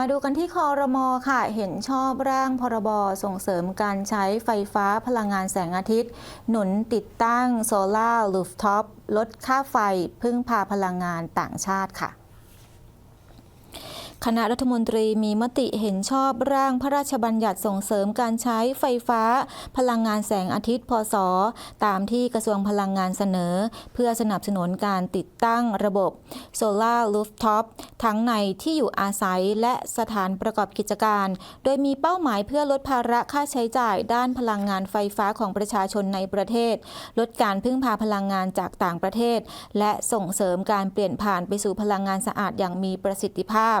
มาดูกันที่คอรมอค่ะ เห็นชอบร่างพรบส่งเสริมการใช้ไฟฟ้าพลังงานแสงอาทิตย์ หนุนติดตั้งโซลาร์ลูฟท็อปลดค่าไฟพึ่งพาพลังงานต่างชาติค่ะ คณะรัฐมนตรีมีมติเห็นชอบร่างพระราชบัญญัติส่งเสริมการใช้ไฟฟ้า พลังงานแสงอาทิตย์ พศ ตามที่กระทรวงพลังงานเสนอ เพื่อสนับสนุนการติดตั้งระบบโซลาร์ลูฟท็อปทั้งในที่อยู่อาศัยและสถานประกอบกิจการ โดยมีเป้าหมายเพื่อลดภาระค่าใช้จ่ายด้านพลังงานไฟฟ้าของประชาชนในประเทศ ลดการพึ่งพาพลังงานจากต่างประเทศ และส่งเสริมการเปลี่ยนผ่านไปสู่พลังงานสะอาดอย่างมีประสิทธิภาพ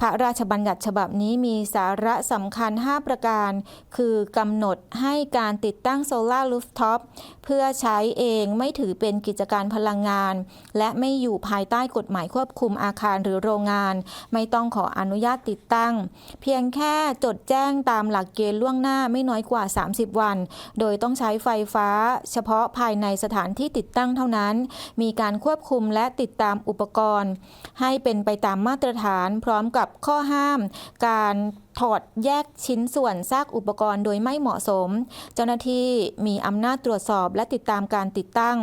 พระราชบัญญัติฉบับนี้มีสาระสำคัญ 5 ประการ คือกำหนดให้การติดตั้งโซลาร์ลูฟท็อปเพื่อใช้เองไม่ถือเป็นกิจการพลังงาน และไม่อยู่ภายใต้กฎหมายควบคุมอาคารหรือโรงงาน ไม่ต้องขออนุญาตติดตั้ง เพียงแค่จดแจ้งตามหลักเกณฑ์ล่วงหน้าไม่น้อยกว่า 30 วัน โดยต้องใช้ไฟฟ้า เฉพาะภายในสถานที่ติดตั้งเท่านั้น มีการควบคุมและติดตามอุปกรณ์ ให้เป็นไปตามมาตรฐานพร้อมกับข้อห้ามการ ถอดแยกชิ้นส่วนซากอุปกรณ์โดยไม่เหมาะสม เจ้าหน้าที่มีอำนาจตรวจสอบและติดตามการติดตั้ง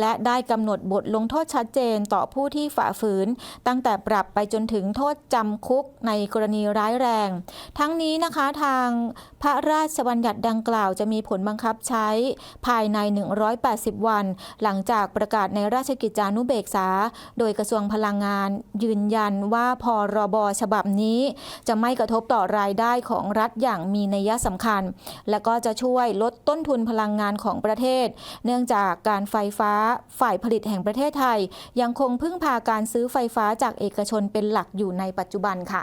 และได้กำหนดบทลงโทษชัดเจนต่อผู้ที่ฝ่าฝืน ตั้งแต่ปรับไปจนถึงโทษจำคุกในกรณีร้ายแรง ทั้งนี้นะคะทางพระราชบัญญัติดังกล่าวจะมีผลบังคับใช้ภายใน 180 วัน หลังจากประกาศในราชกิจจานุเบกษา โดยกระทรวงพลังงานยืนยันว่าพรบฉบับนี้จะไม่กระทบต่อรายได้ของรัฐอย่างมีนัยสำคัญ และก็จะช่วยลดต้นทุนพลังงานของประเทศ เนื่องจากการไฟฟ้าฝ่ายผลิตแห่งประเทศไทย ยังคงพึ่งพาการซื้อไฟฟ้าจากเอกชนเป็นหลักอยู่ในปัจจุบันค่ะ